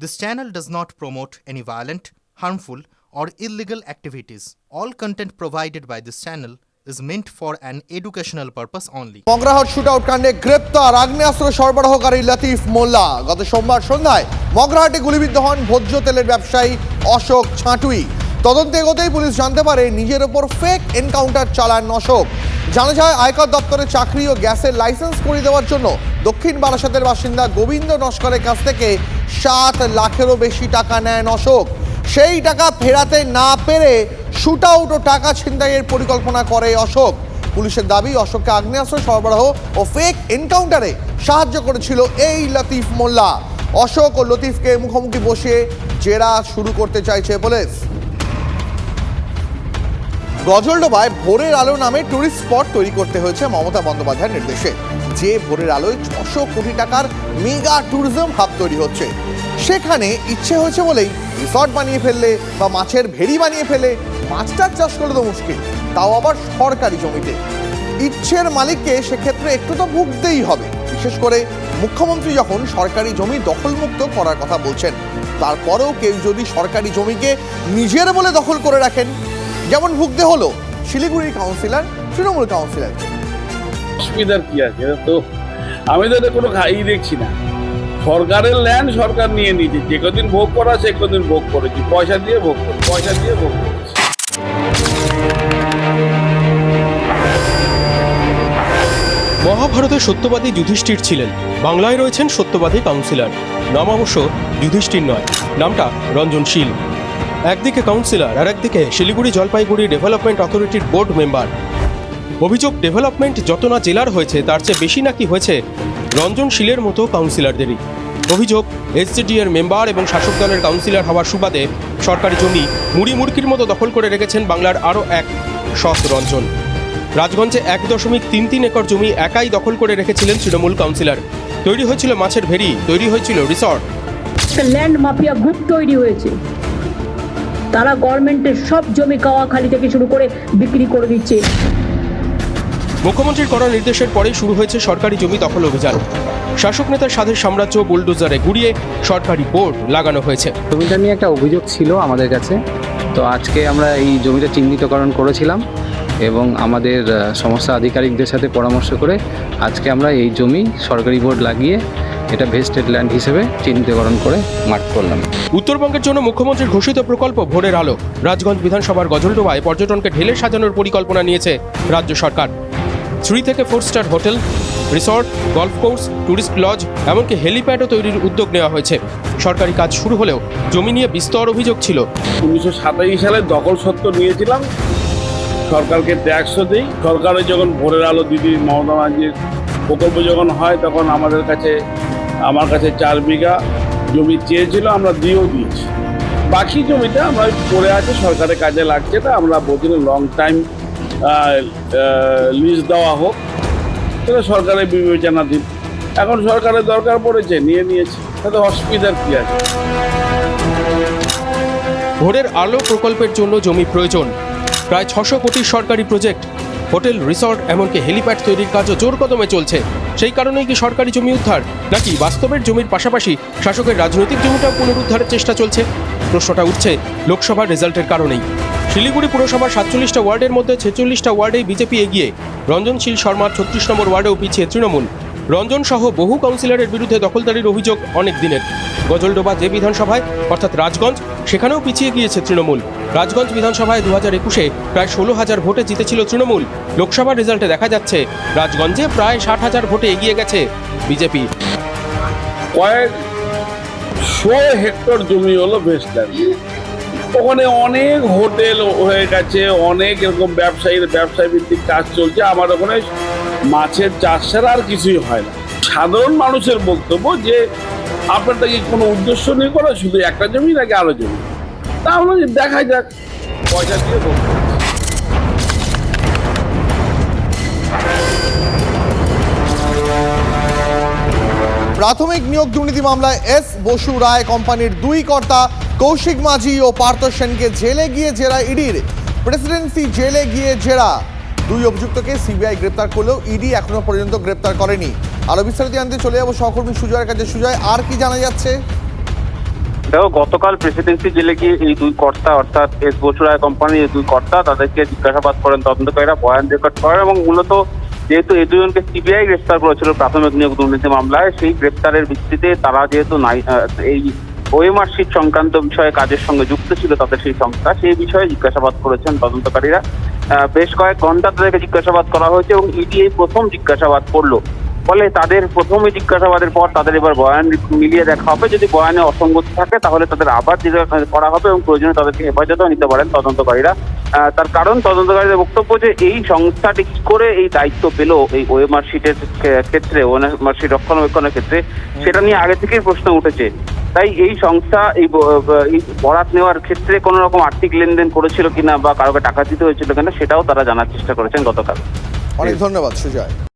This channel does not promote any violent, harmful, or illegal activities. All content provided by this channel is meant for an educational purpose only. Magrahat shootout কাণ্ডে গ্রেপ্তার আগ্নেয়াস্ত্র সরবরাহকারী লতিফ মোল্লা গত সোমবার সন্ধ্যায় মগরাহাটে গুলিবিদ্ধ হন ভোজ্য তেলের ব্যবসায়ী অশোক ছাঁটুই তদন্তে এগোতেই পুলিশ জানতে পারে নিজের ওপর ফেক এনকাউন্টার চালান অশোক জানা যায় আয়কর দপ্তরে চাকরি ও গ্যাসের লাইসেন্স করিয়ে দেওয়ার জন্য দক্ষিণ বারাসাতের বাসিন্দা গোবিন্দ নস্করের কাছ থেকে সাত লাখেরও বেশি টাকা নেন অশোক। সেই টাকা ফেরাতে না পেরে শুট আউট ও টাকা ছিনতাইয়ের পরিকল্পনা করে অশোক। পুলিশের দাবি, অশোককে আগ্নেয়াস্ত্র, সরবরাহ ও ফেক এনকাউন্টারে সাহায্য করেছিল এই লতিফ মোল্লা। অশোক ও লতিফকে মুখোমুখি বসিয়ে জেরা শুরু করতে চাইছে পুলিশ। গজলডোবায় ভোরের আলো নামে টুরিস্ট স্পট তৈরি করতে হয়েছে মমতা বন্দ্যোপাধ্যায়ের নির্দেশে। যে ভোরের আলোয় ছশো কোটি টাকার মেগা ট্যুরিজম হাব তৈরি হচ্ছে। সেখানে ইচ্ছে হয়েছে বলেই রিসর্ট বানিয়ে ফেললে বা মাছের ভেড়ি বানিয়ে ফেলে মাছটার চাষ করলে তো মুশকিল। তাও আবার সরকারি জমিতে। ইচ্ছের মালিককে সেক্ষেত্রে একটু তো ভুগতেই হবে। বিশেষ করে মুখ্যমন্ত্রী যখন সরকারি জমি দখলমুক্ত করার কথা বলছেন, তারপরেও কেউ যদি সরকারি জমিকে নিজের বলে দখল করে রাখেন যেমন ভুগতে হলো শিলিগুড়ির কাউন্সিলর তৃণমূল কাউন্সিলর অসুবিধার কি আছে? তো আমি তো এটা কোনো খাই দেখছি না। সরকারের ল্যান্ড সরকার নিয়ে নিয়েছে। যে কদিন ভোগ করা সে কদিন ভোগ করেছি। পয়সা দিয়ে ভোগ করে পয়সা দিয়ে ভোগ করেছি। মহাভারতের সত্যবাদী যুধিষ্ঠির ছিলেন। বাংলায় রয়েছেন সত্যবাদী কাউন্সিলর নাম অবশ্য যুধিষ্ঠির নয়। নামটা রঞ্জনশীল। একদিকে কাউন্সিলর আর একদিকে শিলিগুড়ি জলপাইগুড়ি ডেভেলপমেন্ট অথরিটির বোর্ড মেম্বার অভিযোগ ডেভেলপমেন্ট যত না জেলার হয়েছে, তার চেয়ে বেশি নাকি হয়েছে রঞ্জন রঞ্জনশীলের মতো কাউন্সিলরদেরই অভিযোগ এসজিডি এর মেম্বার এবং শাসক দলের কাউন্সিলর হওয়ার সুবাদে সরকারি জমি মুড়ি মুড়কির মতো দখল করে রেখেছেন বাংলার আরও এক সৎ রঞ্জন। রাজগঞ্জে এক দশমিক তিন তিন একর জমি একাই দখল করে রেখেছিলেন তৃণমূল কাউন্সিলর তৈরি হয়েছিল মাছের ভেড়ি, তৈরি হয়েছিল রিসর্ট ল্যান্ড মাফিয়া গ্রুপ তৈরি হয়েছে। তারা গভর্নমেন্টের সব জমি কাওয়াখালি থেকে শুরু করে বিক্রি করে দিচ্ছে। মুখ্যমন্ত্রীর করা নির্দেশের পরেই শুরু হয়েছে সরকারি জমি দখল অভিযান। শাসক নেতার স্বাধীন সাম্রাজ্য বুলডোজারে গুড়িয়ে সরকারি বোর্ড লাগানো হয়েছে। জমিটা নিয়ে একটা অভিযোগ ছিল আমাদের কাছে। তো আজকে আমরা এই জমিটা চিহ্নিতকরণ করেছিলাম। এবং আমাদের আহ, সমস্ত আধিকারিকদের সাথে পরামর্শ করে আজকে আমরা এই জমি সরকারি বোর্ড লাগিয়ে এটা ভেস্টেড ল্যান্ড হিসেবে চিহ্নিতকরণ করে মার্ক করলাম। উত্তরবঙ্গের জন্য মুখ্যমন্ত্রীর ঘোষিত প্রকল্প ভোরের আলো। রাজগঞ্জ বিধানসভার গজলডোবায় পর্যটনকে ঢেলে সাজানোর পরিকল্পনা নিয়েছে রাজ্য সরকার। থ্রি থেকে four star hotel resort golf course tourist lodge এমনকি হেলিপ্যাডও তৈরির উদ্যোগ নেওয়া হয়েছে। সরকারি কাজ শুরু হলেও জমি নিয়ে বিস্তর অভিযোগ ছিল। উনিশশো সাতাশি সালে দখল সত্ত্ব নিয়েছিলাম সরকারকে ট্যাক্সও দিই। সরকারের যখন ভোরের আলো দিদি মমতা ব্যানার্জির প্রকল্প যখন হয়, তখন আমাদের কাছে, আমার কাছে চার বিঘা জমি চেয়েছিল, আমরা দিয়েও দিয়েছি। বাকি জমিটা আমরা পড়ে আছে, সরকারের কাজে লাগছে না আমরা বলছি লং টাইম লিজ দেওয়া হোক। সেটা সরকারের বিবেচনাধীন এখন সরকারের দরকার পড়েছে, নিয়ে নিয়েছে। তাতে অসুবিধার কী আছে? ভোরের আলো প্রকল্পের জন্য জমি প্রয়োজন। প্রায় ছশো কোটির সরকারি প্রজেক্ট, হোটেল, রিসর্ট, এমনকি হেলিপ্যাড তৈরির কাজও জোর কদমে চলছে। সেই কারণেই কি সরকারি জমি উদ্ধার, নাকি বাস্তবের জমির পাশাপাশি শাসকের রাজনৈতিক জমিটাও পুনরুদ্ধারের চেষ্টা চলছে? প্রশ্নটা উঠছে লোকসভার রেজাল্টের কারণেই। শিলিগুড়ি পুরসভার সাতচল্লিশটা ওয়ার্ডের মধ্যে ছেচল্লিশটা ওয়ার্ডেই বিজেপি এগিয়ে। রঞ্জনশীল শর্মার ছত্রিশ নম্বর ওয়ার্ডেও পিছিয়ে তৃণমূল। রঞ্জন সহ বহু কাউন্সিলরের বিরুদ্ধে দখলদারির অভিযোগ অনেক দিনের। গজলডোবা যে বিধানসভায়, অর্থাৎ রাজগঞ্জ, সেখানেও পিছিয়ে গিয়েছে তৃণমূল। রাজগঞ্জ বিধানসভায় দু হাজার একুশে প্রায় ষোলো হাজার ভোটে জিতেছিল তৃণমূল। লোকসভার রেজাল্টে দেখা যাচ্ছে, রাজগঞ্জে প্রায় ষাট হাজার ভোটে এগিয়ে গেছে বিজেপি। কয়েক শো হেক্টর জমি হলো ওখানে অনেক হোটেল হয়ে গেছে, অনেক এরকম ব্যবসায়ীর ব্যবসায় ভিত্তিক কাজ চলছে। আমার ওখানে মাছের চাষ ছাড়া আর কিছুই হয় না। সাধারণ মানুষের বক্তব্য যে আপনারটা কি কোনো উদ্দেশ্য নেই করা শুধু একটা জমি নাকি আরও জমি? তাহলে দেখা যাক, পয়সা দিয়ে করছি। প্রাথমিক নিয়োগ দুর্নীতি মামলায় এস বসু রায় কোম্পানির দুই কর্তা কৌশিক মাঝি ও পার্থ সেনকে জেলে গিয়ে জেরা ইডির। প্রেসিডেন্সি জেলে গিয়ে জেরা। দুই অভিযুক্তকে সিবিআই গ্রেপ্তার করলেও ইডি এখনও পর্যন্ত গ্রেপ্তার করেনি। আরও বিস্তারিত জানতে চলে যাব সহকর্মী সুজয়ের কাছে। সুজয়, আর কি জানা যাচ্ছে? দেখো, গতকাল প্রেসিডেন্সি জেলে গিয়ে এই দুই কর্তা, অর্থাৎ এস বসুরায় কোম্পানির এই দুই কর্তা, তাদেরকে জিজ্ঞাসাবাদ করেন, তদন্তকারীরা বয়ান রেকর্ড করেন এবং মূলত যেহেতু এই দুজনকে সিবিআই গ্রেফতার করেছিল প্রাথমিক নিয়োগ দুর্নীতি মামলায়, সেই গ্রেফতারের ভিত্তিতে তারা যেহেতু এই শিট সংক্রান্ত বিষয়ে কাজের সঙ্গে যুক্ত ছিল তাদের সেই সংস্থা। সেই বিষয়ে জিজ্ঞাসাবাদ করেছেন তদন্তকারীরা। বেশ কয়েক ঘণ্টা তাদেরকে জিজ্ঞাসাবাদ করা হয়েছে এবং ইডি এই প্রথম জিজ্ঞাসাবাদ করল। ফলে তাদের প্রথমে জিজ্ঞাসাবাদের পর তাদের এবার বয়ান মিলিয়ে দেখা হবে। যদি বয়ানে অসঙ্গতি থাকে, তাহলে তাদের আবার জিজ্ঞাসা করা হবে এবং প্রয়োজনে তাদেরকে হেফাজতেও নিতে পারেন তদন্তকারীরা। তার কারণ তদন্তকারীদের বক্তব্য যে এই সংস্থাটি কি করে এই দায়িত্ব পেল এই ওএমআর শিটের ক্ষেত্রে ওএমআর শিট রক্ষণাবেক্ষণের ক্ষেত্রে সেটা নিয়ে আগে থেকেই প্রশ্ন উঠেছে। তাই এই সংস্থা এই বরাত নেওয়ার ক্ষেত্রে কোনো রকম আর্থিক লেনদেন করেছিল কিনা বা কারোকে টাকা দিতে হয়েছিল কিনা সেটাও তারা জানার চেষ্টা করেছেন গতকাল। অনেক ধন্যবাদ সুজয়।